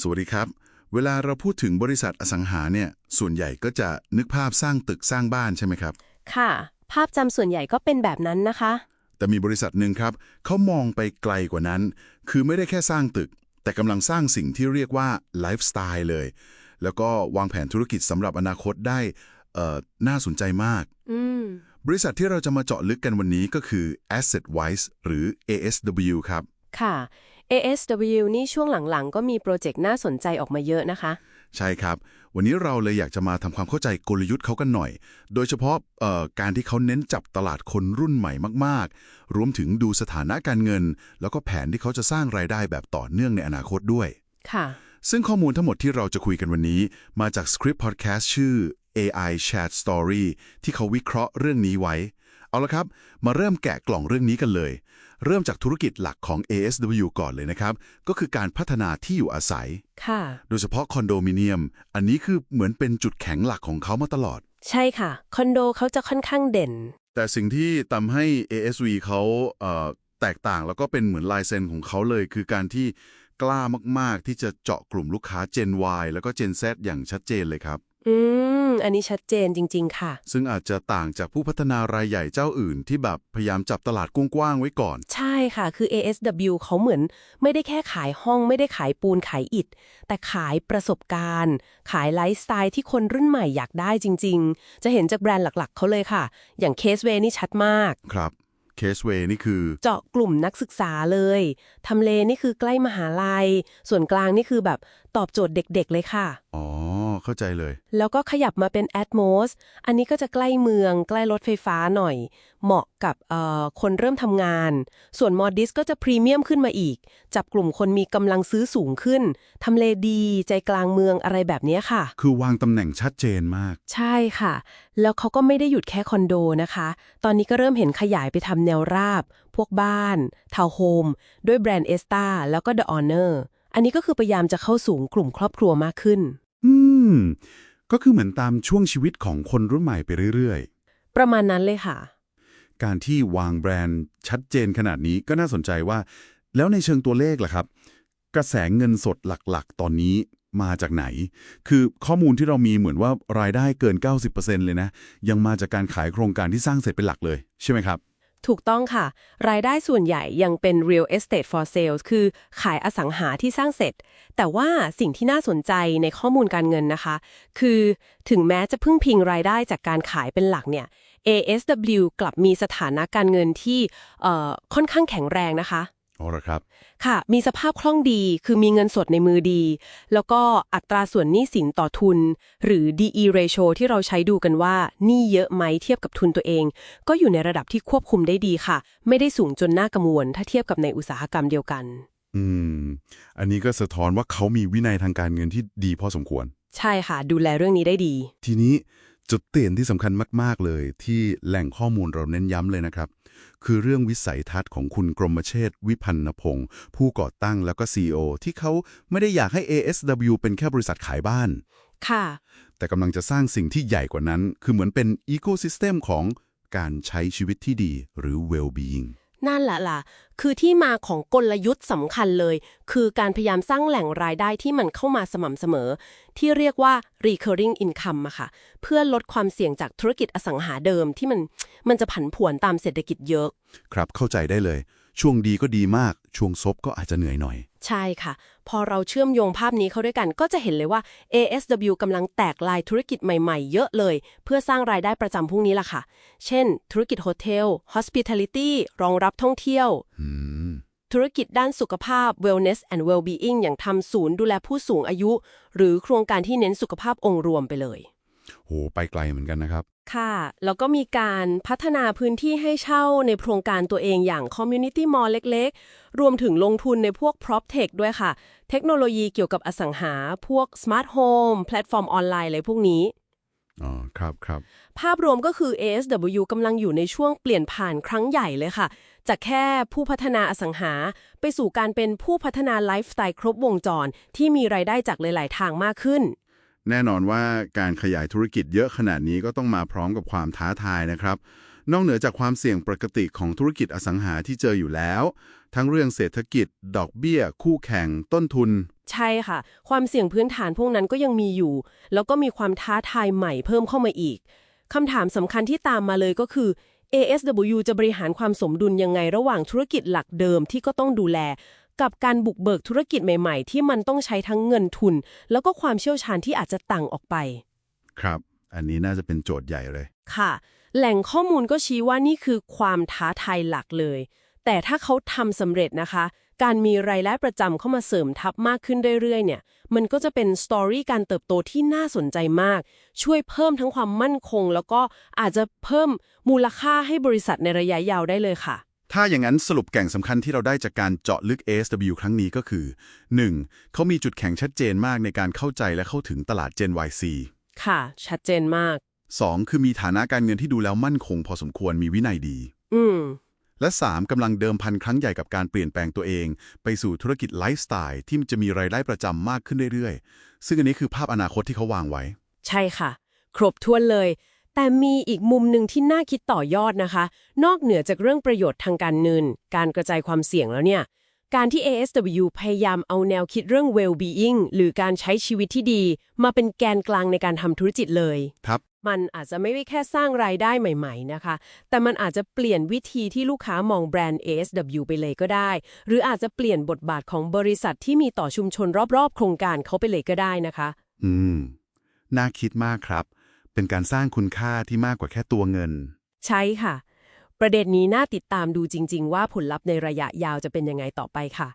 สวัสดีครับ เวลาเราพูดถึงบริษัทอสังหาเนี่ยส่วนใหญ่ก็จะนึกภาพสร้างตึกสร้างบ้านใช่ไหมครับ ค่ะ ภาพจำส่วนใหญ่ก็เป็นแบบนั้นนะคะ แต่มีบริษัทหนึ่งครับเขามองไปไกลกว่านั้น คือไม่ได้แค่สร้างตึก แต่กำลังสร้างสิ่งที่เรียกว่าไลฟ์สไตล์เลย แล้วก็วางแผนธุรกิจสำหรับอนาคตได้เอ่อน่าสนใจมากอืมบริษัทที่เราจะมาเจาะลึกกันวันนี้ก็คือ Asset Wise หรือ ASW ครับ ค่ะ ASW นี่ช่วงหลังๆ ก็มีโปรเจกต์น่าสนใจออกมาเยอะนะคะ ใช่ครับ วันนี้เราเลยอยากจะมาทำความเข้าใจกลยุทธ์เขากันหน่อย โดยเฉพาะเอ่อการที่เขาเน้นจับตลาดคนรุ่นใหม่มากๆ รวมถึงดูสถานะการเงิน แล้วก็แผนที่เขาจะสร้างรายได้แบบต่อเนื่องในอนาคตด้วย ค่ะ ซึ่งข้อมูลทั้งหมดที่เราจะคุยกันวันนี้ มาจาก Script Podcast ชื่อ AI Chat Story ที่เขาวิเคราะห์เรื่องนี้ไว้ เอาละครับ มาเริ่มแกะกล่องเรื่องนี้กันเลย เริ่มจากธุรกิจหลักของ ASW ก่อนเลยนะครับ ก็คือการพัฒนาที่อยู่อาศัย ค่ะ โดยเฉพาะคอนโดมิเนียม อันนี้คือเหมือนเป็นจุดแข็งหลักของเขามาตลอด ใช่ค่ะ คอนโดเขาจะค่อนข้างเด่น แต่สิ่งที่ทำให้ ASV เขาเอ่อแตกต่างแล้วก็เป็นเหมือนลายเซ็นของเขาเลย คือการที่กล้ามาก ๆ ที่จะเจาะกลุ่มลูกค้า Gen Y แล้วก็ Gen Z อย่างชัดเจนเลยครับ อืม อันนี้ชัดเจนจริง ๆ ค่ะ ซึ่งอาจจะต่างจากผู้พัฒนารายใหญ่เจ้าอื่น ที่แบบพยายามจับตลาดกว้างๆไว้ก่อน ใช่ค่ะ คือ ASW เขาเหมือนไม่ได้แค่ขายห้อง ไม่ได้ขายปูนขายอิฐ แต่ขายประสบการณ์ ขายไลฟ์สไตล์ที่คนรุ่นใหม่อยากได้จริง ๆ จะเห็นจากแบรนด์หลักๆเขาเลยค่ะ อย่างเคสเวนี่ชัดมาก ครับเคสเวนี่คือ เจาะกลุ่มนักศึกษาเลย ทำเลนี่คือใกล้มหาลัย ส่วนกลางนี่คือแบบตอบโจทย์เด็กๆเลยค่ะ อ๋อ เข้าใจเลย แล้วก็ขยับมาเป็น Atmos อันนี้ก็จะใกล้เมือง ใกล้รถไฟฟ้าหน่อย เหมาะกับเอ่อคนเริ่มทำงาน ส่วน Modis ก็จะพรีเมียมขึ้นมาอีก จับกลุ่มคนมีกำลังซื้อสูงขึ้นทำเลดีใจกลางเมืองอะไรแบบเนี้ยค่ะ คือวางตำแหน่งชัดเจนมาก ใช่ค่ะ แล้วเขาก็ไม่ได้หยุดแค่คอนโดนะคะ ตอนนี้ก็เริ่มเห็นขยายไปทำแนวราบ พวกบ้านทาวน์โฮมด้วยแบรนด์เอสตาแล้วก็ The Honor อันนี้ก็คือพยายามจะเข้าสู่กลุ่มครอบครัวมากขึ้น อืม ก็คือเหมือนตามช่วงชีวิตของคนรุ่นใหม่ไปเรื่อยๆประมาณนั้นเลยค่ะการที่วางแบรนด์ชัดเจนขนาดนี้ก็น่าสนใจว่า แล้วในเชิงตัวเลขล่ะครับ กระแสเงินสดหลักๆ ตอนนี้มาจากไหน คือข้อมูลที่เรามีเหมือนว่ารายได้เกิน 90%เลยนะ ยังมาจากการขายโครงการที่สร้างเสร็จเป็นหลักเลย ใช่ไหมครับ ถูกต้องค่ะ รายได้ส่วนใหญ่ยังเป็น real estate for sales คือขายอสังหาที่สร้างเสร็จ แต่ว่าสิ่งที่น่าสนใจในข้อมูลการเงินนะคะ คือถึงแม้จะพึ่งพิงรายได้จากการขายเป็นหลักเนี่ย ASW กลับมีสถานะการเงินที่ค่อนข้างแข็งแรงนะคะ อ๋อเหรอครับ ค่ะ มีสภาพคล่องดี คือมีเงินสดในมือดี แล้วก็อัตราส่วนหนี้สินต่อทุน หรือ DE ratio ที่เราใช้ดูกันว่าหนี้เยอะไหมเทียบกับทุนตัวเอง ก็อยู่ในระดับที่ควบคุมได้ดีค่ะ ไม่ได้สูงจนน่ากังวล ถ้าเทียบกับในอุตสาหกรรมเดียวกัน อืม อันนี้ก็สะท้อนว่าเขามีวินัยทางการเงินที่ดีพอสมควร ใช่ค่ะ ดูแลเรื่องนี้ได้ดี ทีนี้ จุดเปลี่ยนที่สำคัญมาก ๆ เลย ที่แหล่งข้อมูลเราเน้นย้ำเลยนะครับ คือเรื่องวิสัยทัศน์ของคุณกรมเชษฐ์วิพันนพงศ์ผู้ก่อตั้งแล้วก็ CEO ที่เขาไม่ได้อยากให้ ASW เป็นแค่บริษัทขายบ้าน ค่ะ แต่กำลังจะสร้างสิ่งที่ใหญ่กว่านั้น คือเหมือนเป็นอีโค y ิสเต็มของการใช้ชีวิตที่ดีหรือ well-being นั่นแหละล่ะ คือที่มาของกลยุทธ์สำคัญเลย คือการพยายามสร้างแหล่งรายได้ที่มันเข้ามาสม่ำเสมอ ที่เรียกว่า recurring income อะค่ะ เพื่อลดความเสี่ยงจากธุรกิจอสังหาเดิมที่มันมันจะผันผวนตามเศรษฐกิจเยอะ ครับเข้าใจได้เลย ช่วงดีก็ดีมาก ช่วงซบก็อาจจะเหนื่อยหน่อย ใช่ค่ะ พอเราเชื่อมโยงภาพนี้เข้าด้วยกัน ก็จะเห็นเลยว่า ASW กำลังแตกลายธุรกิจใหม่ๆ เยอะเลย เพื่อสร้างรายได้ประจำพวกนี้ล่ะค่ะ เช่น ธุรกิจโฮเทล hospitality รองรับท่องเที่ยวอืมธุรกิจด้านสุขภาพ wellness and well-being อย่างทำศูนย์ดูแลผู้สูงอายุ หรือโครงการที่เน้นสุขภาพองค์รวมไปเลย โห ไปไกลเหมือนกันนะครับ ค่ะ แล้วก็มีการพัฒนาพื้นที่ให้เช่าในโครงการตัวเองอย่าง community mall เล็กๆ รวมถึงลงทุนในพวก prop tech ด้วยค่ะ เทคโนโลยีเกี่ยวกับอสังหา พวก smart home แพลตฟอร์มออนไลน์อะไรพวกนี้ อ๋อ ครับครับ ภาพรวมก็คือ ASW กำลังอยู่ในช่วงเปลี่ยนผ่านครั้งใหญ่เลยค่ะ จากแค่ผู้พัฒนาอสังหา ไปสู่การเป็นผู้พัฒนาไลฟ์สไตล์ครบวงจร ที่มีรายได้จากหลาย ๆ ทางมากขึ้น แน่นอนว่าการขยายธุรกิจเยอะขนาดนี้ก็ต้องมาพร้อมกับความท้าทายนะครับ นอกเหนือจากความเสี่ยงปกติของธุรกิจอสังหาที่เจออยู่แล้ว ทั้งเรื่องเศรษฐกิจ ดอกเบี้ย คู่แข่งต้นทุน ใช่ค่ะ ความเสี่ยงพื้นฐานพวกนั้นก็ยังมีอยู่ แล้วก็มีความท้าทายใหม่เพิ่มเข้ามาอีกคำถามสำคัญที่ตามมาเลยก็คือ ASW จะบริหารความสมดุลยังไงระหว่างธุรกิจหลักเดิมที่ก็ต้องดูแล กับการบุกเบิกธุรกิจใหม่ๆ ที่มันต้องใช้ทั้งเงินทุน แล้วก็ความเชี่ยวชาญที่อาจจะต่างออกไป ครับ อันนี้น่าจะเป็นโจทย์ใหญ่เลย ค่ะ แหล่งข้อมูลก็ชี้ว่านี่คือความท้าทายหลักเลย แต่ถ้าเขาทำสำเร็จนะคะ การมีรายได้ประจำเข้ามาเสริมทับมากขึ้นเรื่อยๆเนี่ย มันก็จะเป็นสตอรี่การเติบโตที่น่าสนใจมาก ช่วยเพิ่มทั้งความมั่นคง แล้วก็อาจจะเพิ่มมูลค่าให้บริษัทในระยะยาวได้เลยค่ะ ถ้าอย่างนั้นสรุปแก่งสำคัญที่เราได้จากการเจาะลึก ASW ครั้งนี้ก็คือ 1. เขามีจุดแข็งชัดเจนมากในการเข้าใจและเข้าถึงตลาด Gen YC ค่ะ ชัดเจนมาก 2. คือมีฐานะการเงินที่ดูแล้วมั่นคงพอสมควรมีวินัยดี อืม และ 3. กำลังเดิมพันครั้งใหญ่กับการเปลี่ยนแปลงตัวเอง ไปสู่ธุรกิจไลฟ์สไตล์ที่มันจะมีรายได้ประจำมากขึ้นเรื่อยๆ ซึ่งอันนี้คือภาพอนาคตที่เขาวางไว้ ใช่ค่ะ ครบถ้วนเลย แต่มีอีกมุมหนึ่งที่น่าคิดต่อยอดนะคะ นอกเหนือจากเรื่องประโยชน์ทางการเงิน การกระจายความเสี่ยงแล้วเนี่ย การที่ ASW พยายามเอาแนวคิดเรื่อง well-being หรือการใช้ชีวิตที่ดี มาเป็นแกนกลางในการทำธุรกิจเลย ครับ มันอาจจะไม่ได้แค่สร้างรายได้ใหม่ ๆ นะคะ แต่มันอาจจะเปลี่ยนวิธีที่ลูกค้ามองแบรนด์ ASW ไปเลยก็ได้ หรืออาจจะเปลี่ยนบทบาทของบริษัทที่มีต่อชุมชนรอบๆ โครงการเขาไปเลยก็ได้นะคะ อืม น่าคิดมากครับ เป็นการสร้างคุณค่าที่มากกว่าแค่ตัวเงิน ใช่ค่ะ ประเด็นนี้น่าติดตามดูจริง ๆ ว่าผลลัพธ์ในระยะยาวจะเป็นยังไงต่อไปค่ะ